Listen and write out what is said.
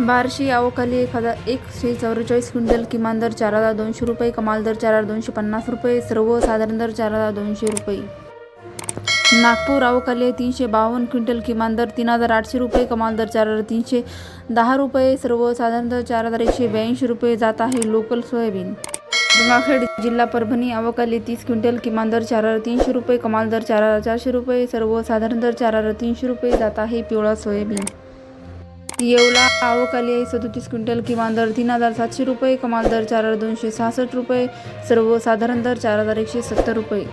बार्शी आवकाली एक हजार एकशे चौवेचाळीस क्विंटल किमान दर चार हजार दोनशे रुपये कमाल दर चार हजार दोनशे पन्नास रुपये सर्वसाधारण दर चार हजार दोनशे रुपये. नागपूर आवकाली तीनशे बावन्न क्विंटल किमान दर तीन हजार आठशे रुपये कमाल दर चार हजार तीनशे दहा रुपये सर्वसाधारण दर चार हजार एकशे ब्याऐंशी रुपये जात आहे लोकल सोयाबीन. गंगाखेड जिल्हा परभणी आवकाली तीस क्विंटल किमान दर चार हजार तीनशे रुपये कमाल दर चार हजार चारशे रुपये सर्वसाधारण दर चार हजार तीनशे रुपये जात आहे पिवळा सोयाबीन. येवला आवकाली आहे. सदोतीस क्विंटल किमान दर तीन हजार सातशे रुपये कमाल दर चार हजार दोनशे सहासष्ट रुपये सर्वसाधारण दर चार हजार एकशे सत्तर रुपये.